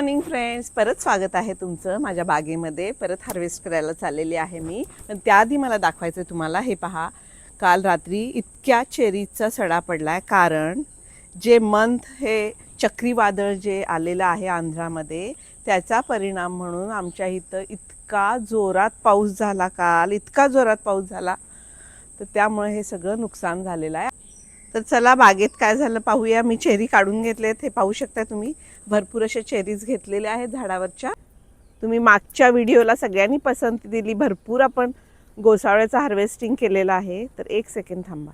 परत स्वागत आहे तुमचं माझ्या बागेमध्ये. परत हार्वेस्ट करायला चाललेली आहे मी. पण त्याआधी मला दाखवायचं आहे तुम्हाला हे पहा. काल रात्री इतक्या चेरीचा सडा पडला आहे कारण जे मंथ हे चक्रीवादळ जे आलेलं आहे आंध्रामध्ये त्याचा परिणाम म्हणून आमच्या इथं इतका जोरात पाऊस झाला काल. इतका जोरात पाऊस झाला. तर त्यामुळे हे सगळं नुकसान झालेलं आहे. तर चला बागेत काय झालं पाहूया. मी चेरी काढून घेतलेत हे पाहू शकता तुम्ही. भरपूर अशा चेरीज घेतलेल्या आहेत झाडावरच्या. तुम्ही मागच्या व्हिडिओला सगळ्यांनी पसंती दिली. भरपूर आपण गोसावळ्याचं हार्वेस्टिंग केलेलं आहे. तर एक सेकंड थांबा.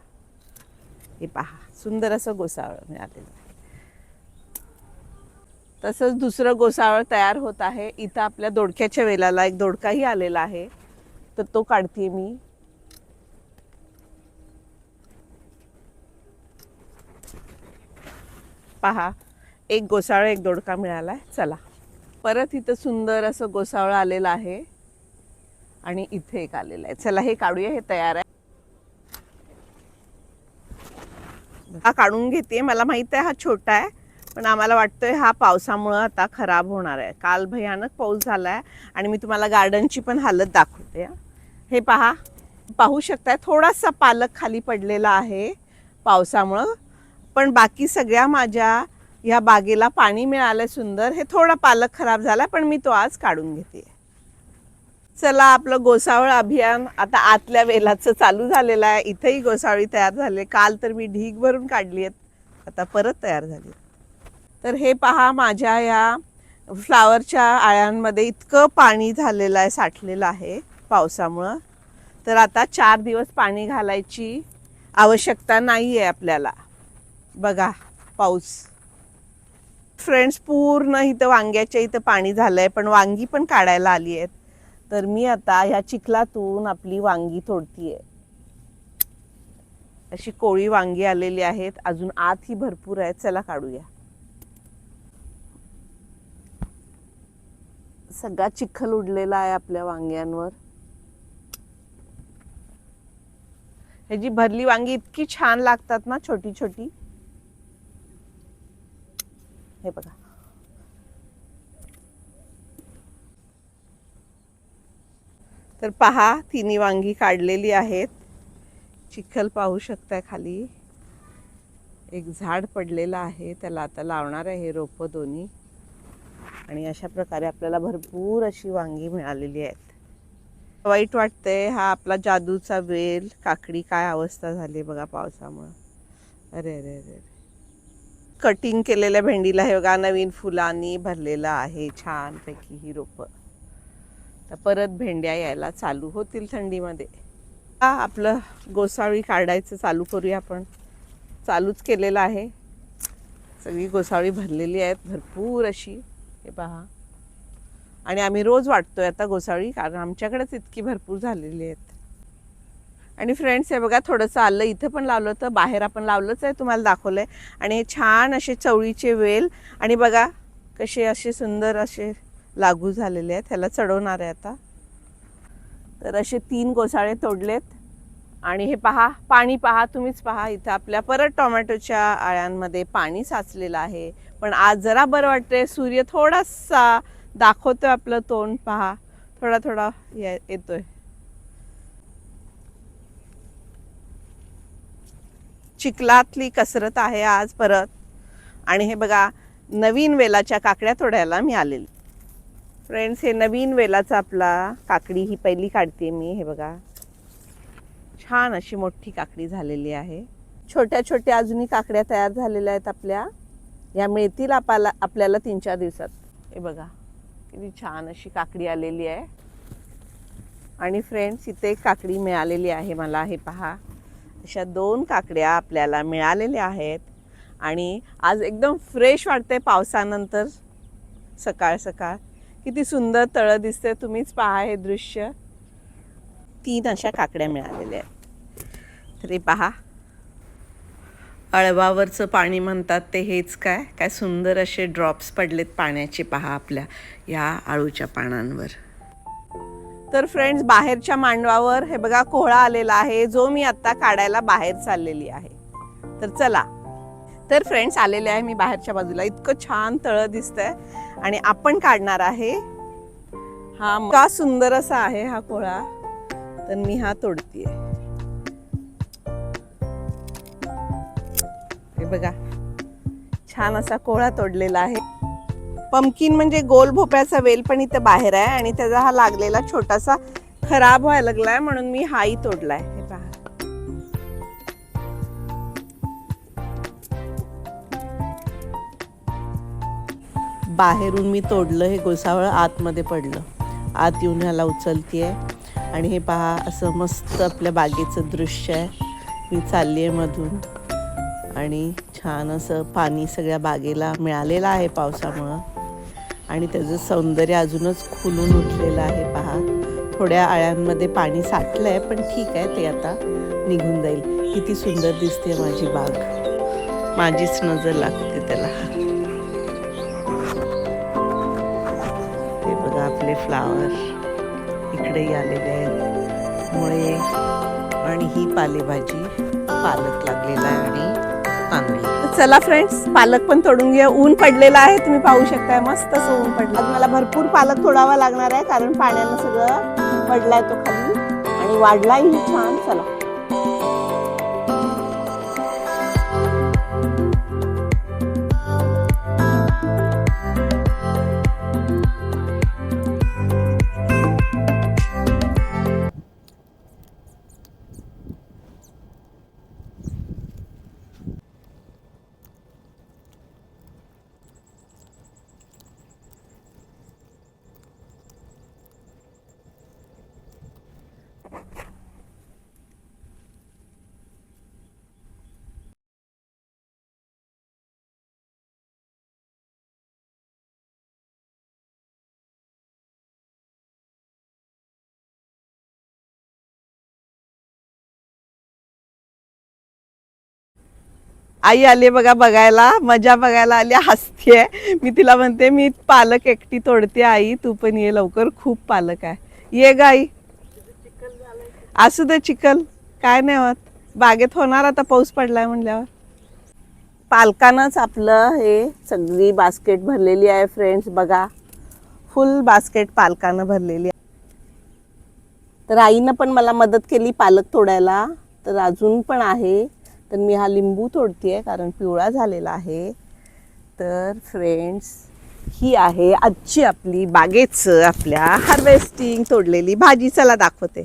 हे पहा सुंदर असं गोसावळ मिळालेलं आहे. तसंच दुसरं गोसावळ तयार होत आहे. इथं आपल्या दोडक्याच्या वेलाला एक दोडकाही आलेला आहे. तर तो काढते मी. पहा. एक गोसाळं एक दोडका मिळाला आहे चला. परत इथं सुंदर असं गोसावळ आलेलं आहे. आणि इथे एक आलेलं आहे. चला हे काढूया हे तयार आहे. हा काढून घेते मला माहीत आहे हा छोटा आहे पण आम्हाला वाटतंय हा पावसामुळं आता खराब होणार आहे. काल भयानक पाऊस झाला आहे आणि मी तुम्हाला गार्डनची पण हालत दाखवते हे पहा. पाहू शकताय थोडासा पालक खाली पडलेला आहे पावसामुळं. पण बाकी सगळ्या माझ्या ह्या बागेला पाणी मिळालं सुंदर. हे थोडा पालक खराब झाला पण मी तो आज काढून घेते. चला आपलं गोसावळ अभियान आता आतल्या वेलाचं चालू झालेलं आहे. इथंही गोसावळी तयार झाले. काल तर मी ढीग भरून काढली आहेत. आता परत तयार झाली तर हे पहा माझ्या या फ्लावरच्या आळ्यांमध्ये इतकं पाणी झालेलं आहे साठलेलं आहे पावसामुळं. तर आता चार दिवस पाणी घालायची आवश्यकता नाही आहे आपल्याला. बघा पाऊस. फ्रेंड्स पूर्ण इथं वांग्याच्या इथं पाणी झालं आहे पण वांगी पण काढायला आली आहेत. तर मी आता ह्या चिखलातून आपली वांगी तोडतीये. अशी कोळी वांगी आलेली आहेत. अजून आत ही भरपूर आहेत. चला काढूया. सगळा चिखल उडलेला आहे आपल्या वांग्यांवर. ह्याची भरली वांगी इतकी छान लागतात ना छोटी छोटी हे बघा. तर पहा तिन्ही वांगी काढलेली आहेत. चिखल पाहू शकताय खाली. एक झाड पडलेलं आहे त्याला आता लावणार आहे हे रोपं दोन्ही. आणि अशा प्रकारे आपल्याला भरपूर अशी वांगी मिळालेली आहेत. वाईट वाटतंय हा आपला जादूचा वेल काकडी काय अवस्था झाली बघा पावसामुळं. अरे अरे अरे अरे. कटिंग केलेल्या भेंडीला हे बघा नवीन फुलांनी भरलेलं आहे छानपैकी ही रोपं. तर परत भेंड्या यायला चालू होतील थंडीमध्ये. आपलं गोसाळी काढायचं चालू करूया आपण. चालूच केलेलं आहे. सगळी गोसाळी भरलेली आहेत भरपूर अशी. हे पहा. आणि आम्ही रोज वाटतोय आता गोसाळी कारण आमच्याकडेच इतकी भरपूर झालेली आहेत. आणि फ्रेंड्स हे बघा थोडंसं आलं. इथं पण लावलं होतं बाहेर आपण लावलंच आहे तुम्हाला दाखवलं आहे आणि हे छान असे चवळीचे वेल. आणि बघा कसे असे सुंदर असे लागू झालेले आहेत. ह्याला चढवणार आहे आता. तर असे तीन गोसाळे तोडलेत. आणि हे पहा पाणी पहा तुम्हीच पहा. इथं आपल्या परत टोमॅटोच्या आळ्यांमध्ये पाणी साचलेलं आहे. पण आज जरा बरं वाटतंय. सूर्य थोडासा दाखवतोय आपलं तोंड. पहा थोडा थोडा ये- येतोय. चिखलातली कसरत आहे आज परत. आणि हे बघा नवीन वेलाच्या काकड्या तोडायला मी आलेली. फ्रेंड्स हे नवीन वेलाचा आपला काकडी ही पहिली काढते मी हे बघा. छान अशी मोठी काकडी झालेली आहे. छोट्या छोट्या अजूनही काकड्या तयार झालेल्या आहेत आपल्या. या मिळतील आपल्याला आपल्याला तीन चार दिवसात. हे बघा किती छान अशी काकडी आलेली आहे. आणि फ्रेंड्स इथे एक काकडी मिळालेली आहे मला हे पहा. अशा दोन काकड्या आपल्याला मिळालेल्या आहेत. आणि आज एकदम फ्रेश वाटते पावसानंतर. सकाळ सकाळ. किती सुंदर तळं दिसते तुम्हीच पहा हे दृश्य. तीन अशा काकड्या मिळालेल्या आहेत. तरी पहा. अळवावरचं पाणी म्हणतात ते हेच काय? काय सुंदर असे ड्रॉप्स पडलेत पाण्याचे पहा आपल्या या आळूच्या पानांवर. तर फ्रेंड्स बाहेरच्या मांडवावर हे बघा कोहळा आलेला आहे जो मी आता काढायला बाहेर चाललेली आहे. तर चला. तर फ्रेंड्स आलेले आहे मी बाहेरच्या बाजूला. इतकं छान तळं दिसतंय. आणि आपण काढणार आहे हा का सुंदर असा आहे हा कोहळा. तर मी हा तोडतीये. हे बघा. छान असा कोहळा तोडलेला आहे. पमकिन म्हणजे गोल भोपळ्याचा वेल पण इथं बाहेर आहे आणि त्याचा हा लागलेला छोटासा खराब व्हायला लागलाय म्हणून मी हाही तोडलाय. हे पहा. बाहेरून मी तोडलं हे गोसावळ आतमध्ये पडलं. आत येऊन ह्याला उचलतीये. आणि हे पहा असं मस्त आपल्या बागेचं दृश्य आहे. मी चालली आहे मधून. आणि छान असं पाणी सगळ्या बागेला मिळालेलं आहे पावसामुळं. आणि त्याचं सौंदर्य अजूनच खुलून उठलेलं आहे पहा. थोड्या आळ्यांमध्ये पाणी साठलं आहे पण ठीक आहे ते आता निघून जाईल. किती सुंदर दिसते माझी बाग. माझीच नजर लागते त्याला. हे बघा आपले फ्लावर. इकडेही आलेले आहेत. मुळे आणि ही पालेभाजी पालक लागलेला आहे. चला फ्रेंड्स पालक पण तोडून घ्या ऊन पडलेलं आहे तुम्ही पाहू शकताय. मस्त असं ऊन पडलं आज मला भरपूर पालक तोडावा लागणार आहे कारण पाण्यानं सगळं पडलाय तो खाली. आणि वाढलाही छान. चला. आई आली बघा बघायला मजा बघायला आली हसतीये. मी तिला म्हणते मी पालक एकटी तोडते आई तू पण ये लवकर खूप पालक आहे. ये ग आई. असू दे चिखल काय नाही होत. बागेत होणार आता पाऊस पडलाय म्हणल्यावर. पालकानंच आपलं हे सगळी बास्केट भरलेली आहे फ्रेंड्स बघा. फुल बास्केट पालकानं भरलेली आहे. तर आईनं पण मला मदत केली पालक तोडायला. तर अजून पण आहे. तर मी हा लिंबू तोडतीये कारण पिवळा झालेला आहे. तर फ्रेंड्स ही आहे आजची आपली बागेचं आपल्या हार्वेस्टिंग तोडलेली भाजी. चला दाखवते.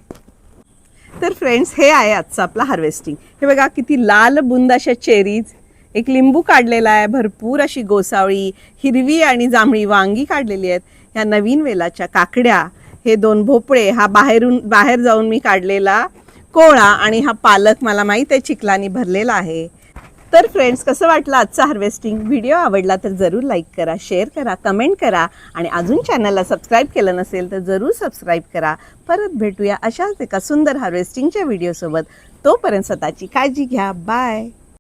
तर फ्रेंड्स हे आहे आजचं आपलं हार्वेस्टिंग हे बघा किती लाल बुंद अशा चेरीज एक लिंबू काढलेला आहे भरपूर अशी गोसावळी हिरवी आणि जांभळी वांगी काढलेली आहेत. ह्या नवीन वेलाच्या काकड्या हे दोन भोपळे हा बाहेरून बाहेर जाऊन मी काढलेला. कोळा आणि हा पालक मला माहीत आहे चिखलानी भरलेला आहे. तर फ्रेंड्स कसं वाटलं आजचा हार्वेस्टिंग व्हिडिओ आवडला तर जरूर लाईक करा शेअर करा कमेंट करा आणि अजून चॅनलला सबस्क्राईब केलं नसेल तर जरूर सबस्क्राईब करा. परत भेटूया अशाच एका सुंदर हार्वेस्टिंगच्या व्हिडिओसोबत तोपर्यंत स्वतःची काळजी घ्या. बाय